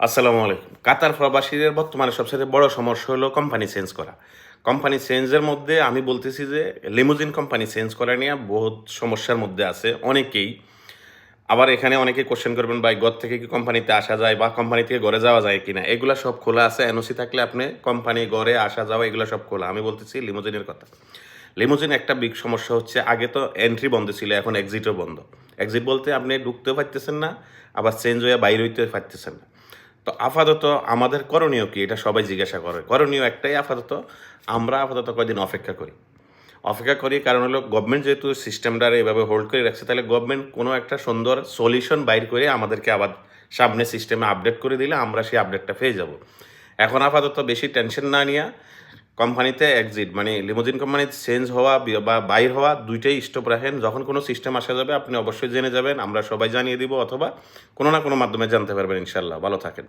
আসসালামু আলাইকুম। কাতার প্রবাসীদের বর্তমানে সবচেয়ে বড় সমস্যা হলো কোম্পানি চেঞ্জ করা। কোম্পানি চেঞ্জের মধ্যে আমি বলতেছি যে লিমুজিন কোম্পানি চেঞ্জ করা নিয়ে বহুত সমস্যার মধ্যে আছে অনেকেই। আবার এখানে অনেকে কোশ্চেন করবেন, ভাই ঘর থেকে কি কোম্পানিতে আসা যায় বা কোম্পানি থেকে ঘরে যাওয়া যায় কিনা? এগুলা সব খোলা আছে। এনওসি থাকলে আপনি কোম্পানি ঘরে আসা যাওয়া, এগুলো সব খোলা। আমি বলতেছি লিমুজিনের কথা। লিমুজিন একটা বিগ সমস্যা হচ্ছে, আগে তো এন্ট্রি বন্ধ ছিল, এখন এক্সিটও বন্ধ। এক্সিট বলতে আপনি ঢুকতেও পারতেছেন না, আবার চেঞ্জ হয়ে বাইরে হইতে পারতেছেন না। তো আপাতত আমাদের করণীয় কি? এটা সবাই জিজ্ঞাসা করে। করণীয় একটাই আপাতত, আমরা আপাতত কয়দিন অপেক্ষা করি। অপেক্ষা করি কারণ হলো গভর্নমেন্ট যেহেতু সিস্টেমটা এভাবে হোল্ড করে রাখছে, তাহলে গভর্নমেন্ট কোনো একটা সুন্দর সলিউশন বাইর করে আমাদেরকে আবার সামনে সিস্টেমে আপডেট করে দিলে আমরা সেই আপডেটটা পেয়ে যাব। এখন আপাতত বেশি টেনশন না নিয়ে কোম্পানিতে এক্সিট মানে লিমোজিন কোম্পানিতে চেঞ্জ হওয়া বা বাইর হওয়া দুইটাই স্টপ রাখেন। যখন কোনো সিস্টেম আসা যাবে, আপনি অবশ্যই জেনে যাবেন, আমরা সবাই জানিয়ে দিব অথবা কোনো না কোনো মাধ্যমে জানতে পারবেন ইনশাল্লাহ ভালো থাকেন।